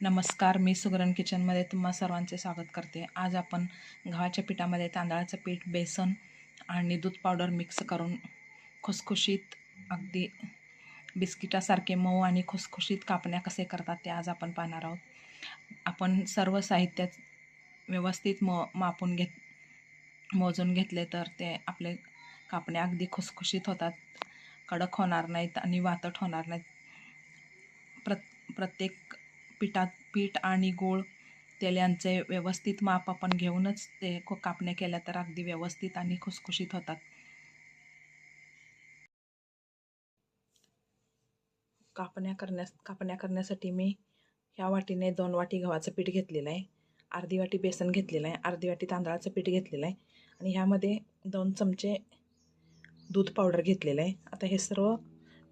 नमस्कार मी सुगरण किचनमध्ये तुम्हा सर्वांचे स्वागत करते. आज आपण गव्हाच्या पिठामध्ये तांदळाचं पीठ बेसन आणि दूध पावडर मिक्स करून खुसखुशीत अगदी बिस्किटासारखे मऊ आणि खुसखुशीत कापण्या कसे करतात ते आज आपण पाहणार आहोत. आपण सर्व साहित्य व्यवस्थित म मापून घेत मोजून घेतले तर ते आपले कापण्या अगदी खुसखुशीत होतात. कडक होणार नाहीत आणि वातट होणार नाहीत. प्र प्रत्येक पिठात पीठ आणि गूळ तेल यांचे व्यवस्थित माप आपण घेऊनच ते कापण्या केल्या तर अगदी व्यवस्थित आणि खुसखुशीत होतात. कापण्या करण्यास कापण्या करण्यासाठी मी ह्या वाटीने दोन वाटी गव्हाचं पीठ घेतलेलं आहे. अर्धी वाटी बेसन घेतलेलं आहे. अर्धी वाटी तांदळाचं पीठ घेतलेलं आहे. आणि ह्यामध्ये दोन चमचे दूध पावडर घेतलेलं आहे. आता हे सर्व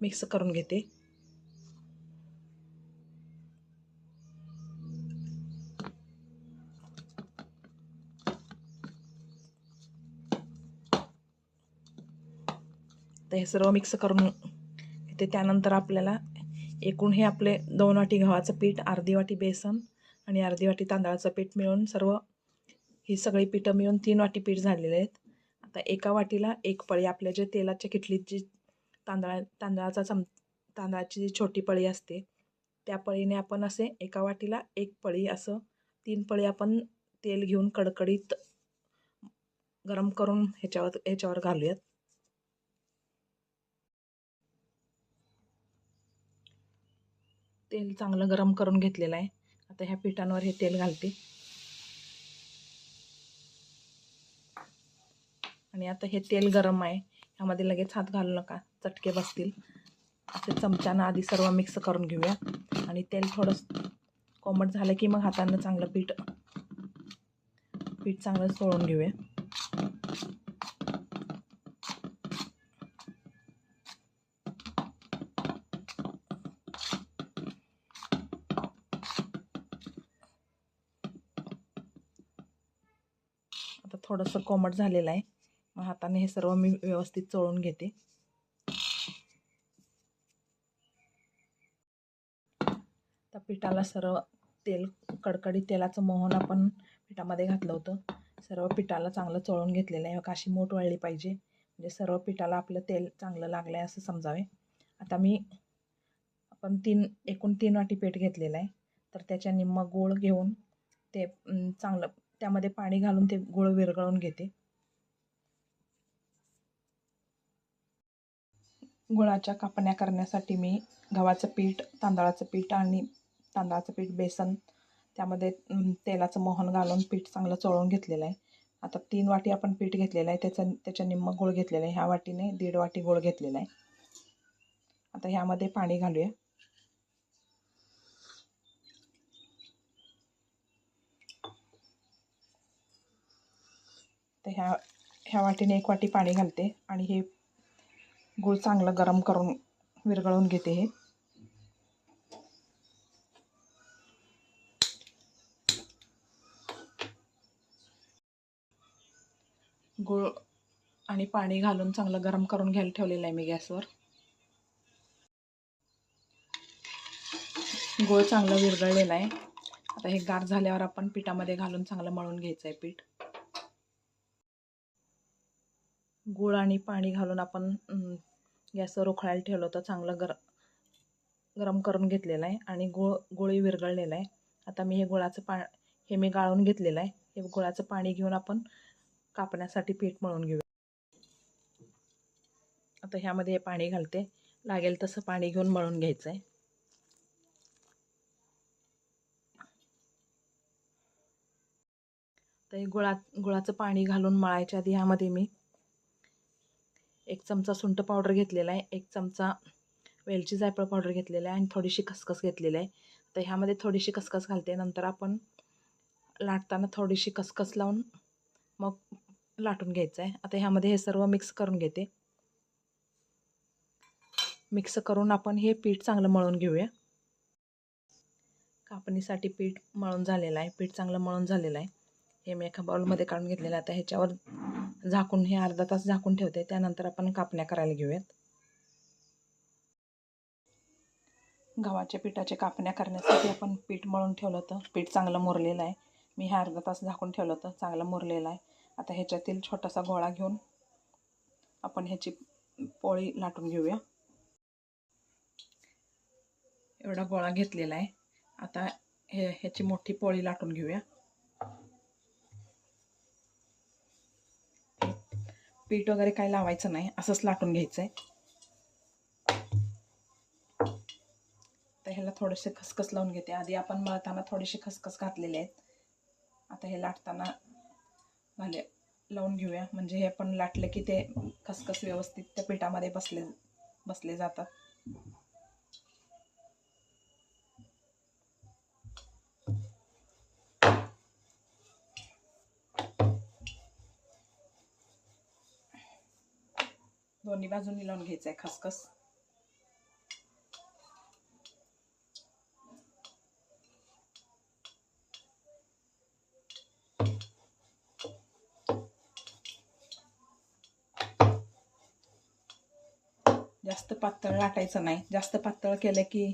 मिक्स करून घेते. तर हे सर्व मिक्स करून ते त्यानंतर आपल्याला एकूण हे आपले दोन वाटी गव्हाचं पीठ अर्धी वाटी बेसन आणि अर्धी वाटी तांदळाचं पीठ मिळून सर्व ही सगळी पिठं मिळून तीन वाटी पीठ झालेले आहेत. आता एका वाटीला एक पळी आपल्या जे तेलाच्या किटलीत जी तांदळा तांदळाचा चम तांदळाची जी छोटी पळी असते त्या पळीने आपण असे एका वाटीला एक पळी असं तीन पळी आपण तेल घेऊन कडकडीत गरम करून ह्याच्यावर ह्याच्यावर घालूयात. तेल चांगलं गरम करून घेतलेलं आहे. आता ह्या पिठांवर हे तेल घालते. आणि आता हे तेल गरम आहे. ह्यामध्ये लगेच हात घालू नका. चटके बसतील. असे चमच्यानं आधी सर्व मिक्स करून घेऊया. आणि तेल थोडंसं कोमट झालं की मग हातानं चांगलं पीठ पीठ चांगलं सोळून घेऊया आता थोडंसं कोमट झालेलं आहे. मग हाताने हे सर्व मी व्यवस्थित चोळून घेते. त्या पिठाला सर्व तेल कडकडीत तेलाचं मोहन आपण पिठामध्ये घातलं होतं. सर्व पिठाला चांगलं चोळून घेतलेलं आहे. काशी मोठ वळली पाहिजे. म्हणजे सर्व पिठाला आपलं तेल चांगलं लागलं आहे असं समजावे. आता मी आपण तीन एकूण तीन वाटी पीठ घेतलेलं आहे. तर त्याच्या निम्म गूळ घेऊन ते चांगलं त्यामध्ये पाणी घालून ते गूळ विरघळून घेते. गुळाच्या कापण्या करण्यासाठी मी गव्हाचं पीठ तांदळाचं पीठ आणि तांदळाचं पीठ बेसन त्यामध्ये तेलाचं मोहन घालून पीठ चांगलं चोळून घेतलेलं आहे. आता तीन वाटी आपण पीठ घेतलेलं आहे. त्याचं त्याच्या निम्म गुळ घेतलेलं आहे. ह्या वाटीने दीड वाटी गुळ घेतलेला आहे. आता ह्यामध्ये पाणी घालूया. तर ह्या ह्या वाटीने एक वाटी पाणी घालते आणि हे गूळ चांगलं गरम करून विरघळून घेते हे. गूळ आणि पाणी घालून चांगलं गरम करून घ्यायला ठेवलेलं आहे मी गॅसवर. गूळ चांगलं विरघळलेलं आहे. आता हे गार झाल्यावर आपण पिठामध्ये घालून चांगलं मळून घ्यायचं आहे पीठ. गूळ आणि पाणी घालून आपण गॅसवर उखळायला ठेवलं होतं चांगलं गर गरम करून घेतलेलं आहे आणि गुळ गुळी विरघळलेला आहे. आता मी हे गुळाचं पा हे मी गाळून घेतलेलं आहे. हे गुळाचं पाणी घेऊन आपण कापण्यासाठी पीठ मळून घेऊया. आता ह्यामध्ये हे पाणी घालते. लागेल तसं पाणी घेऊन मळून घ्यायचं आहे. तर हे गुळा गुळाचं पाणी घालून मळायच्या आधी ह्यामध्ये मी एक चमचा सुंठ पावडर घेतलेला आहे एक चमचा वेलची जायफळ पावडर घेतलेला आहे आणि थोडीशी खसखस घेतलेली आहे. तर ह्यामध्ये थोडीशी खसखस घालते. नंतर आपण लाटताना थोडीशी खसखस लावून मग लाटून घ्यायचं आहे. आता ह्यामध्ये हे सर्व मिक्स करून घेते. मिक्स करून आपण हे पीठ चांगलं मळून घेऊया. कापणीसाठी पीठ मळून झालेलं आहे. पीठ चांगलं मळून झालेलं आहे. हे मी एका बाउलमध्ये काढून घेतलेलं आता ह्याच्यावर झाकून हे अर्धा तास झाकून ठेवते. त्यानंतर आपण कापण्या करायला घेऊयात. गव्हाच्या पिठाच्या कापण्या करण्यासाठी आपण पीठ मळून ठेवलं होतं. पीठ चांगलं मुरलेलं आहे. मी हे अर्धा तास झाकून ठेवलं होतं. चांगलं मुरलेलं आहे. आता ह्याच्यातील छोटासा गोळा घेऊन आपण ह्याची पोळी लाटून घेऊया. एवढा गोळा घेतलेला आहे. आता हे ह्याची मोठी पोळी लाटून घेऊया. पीठ वगैरे काही लावायचं नाही असंच लाटून घ्यायचं आहे तर ह्याला थोडेसे खसखस लावून घेते. आधी आपण मळताना थोडेसे खसखस घातलेले आहेत. आता हे लाटताना घाले लावून घेऊया. म्हणजे हे पण लाटलं की ते खसखस व्यवस्थित त्या पिठामध्ये बसले बसले जातात. दोन्ही बाजूनी लावून घ्यायचं आहे खसखस. जास्त पातळ लाटायचं नाही. जास्त पातळ केलं की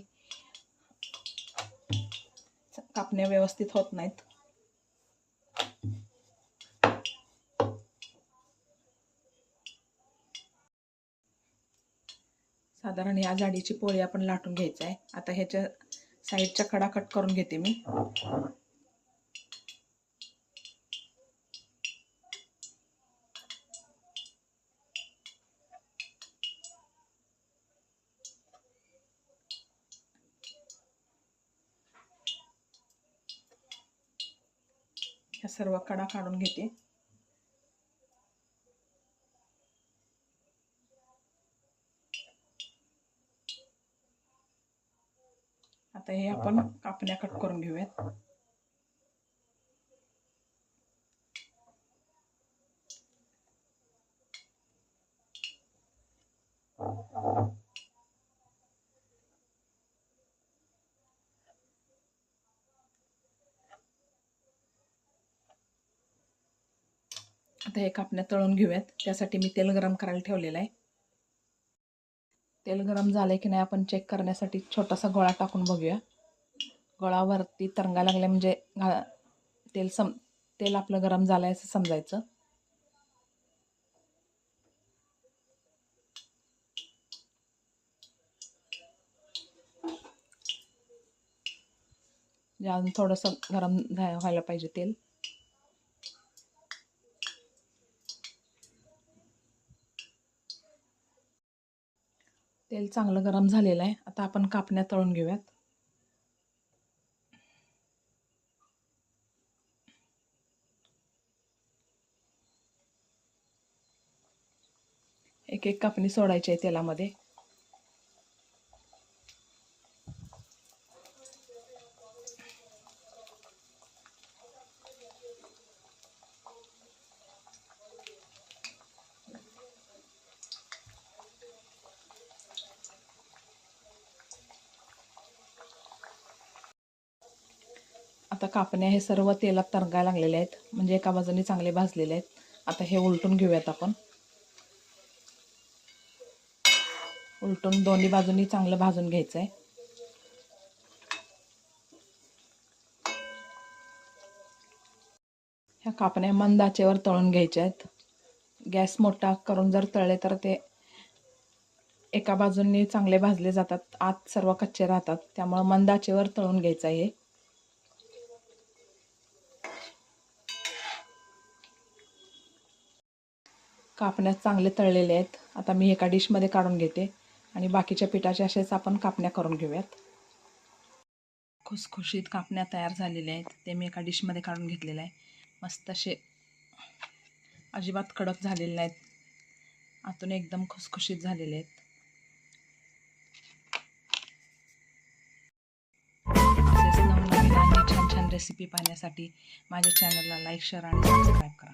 कापण्या व्यवस्थित होत नाहीत. साधारण या जाडीची पोळी आपण लाटून घ्यायचं आहे. आता ह्याच्या साईडच्या कडा कट करून घेते मी. ह्या सर्व कडा काढून घेते. आता हे आपण कापण्या कट करून घेऊयात. आता हे कापण्या तळून घेऊयात. त्यासाठी मी तेल गरम करायला ठेवलेलं आहे. तेल गरम झालं की नाही आपण चेक करण्यासाठी छोटासा गोळा टाकून बघूया. गोळावरती तरंगा लागल्या म्हणजे घा तेल सम तेल आपलं गरम झालं आहे असं समजायचं. म्हणजे अजून थोडंसं गरम झा- व्हायला पाहिजे तेल. तेल चांगलं गरम झालेलं आहे. आता आपण कापण्या तळून घेऊयात. एक एक कापणी सोडायची आहे तेलामध्ये. आता कापण्या हे सर्व तेलात तरंगायला लागलेले आहेत. म्हणजे एका बाजूने चांगले भाजलेले आहेत. आता हे उलटून घेऊयात आपण. उलटून दोन्ही बाजूनी चांगलं भाजून घ्यायचं आहे ह्या कापण्या मंद आचेवर तळून घ्यायच्या आहेत. गॅस मोठा करून जर तळले तर ते एका बाजूंनी चांगले भाजले जातात. आत सर्व कच्चे राहतात. त्यामुळं मंद आचेवर तळून घ्यायचं आहे कापण्या चांगले तळलेले आहेत. आता मी एका डिशमध्ये काढून घेते आणि बाकीच्या पिठाच्या असेच आपण कापण्या करून घेऊयात. खुसखुशीत कापण्या तयार झालेल्या आहेत. ते मी एका डिशमध्ये काढून घेतलेलं आहे. मस्त असे अजिबात कडक झालेले नाहीत. आतून एकदम खुसखुशीत झालेले आहेत. नवनवीन आणि छान छान रेसिपी पाहण्यासाठी माझ्या चॅनलला लाईक शेअर आणि सबस्क्राईब करा.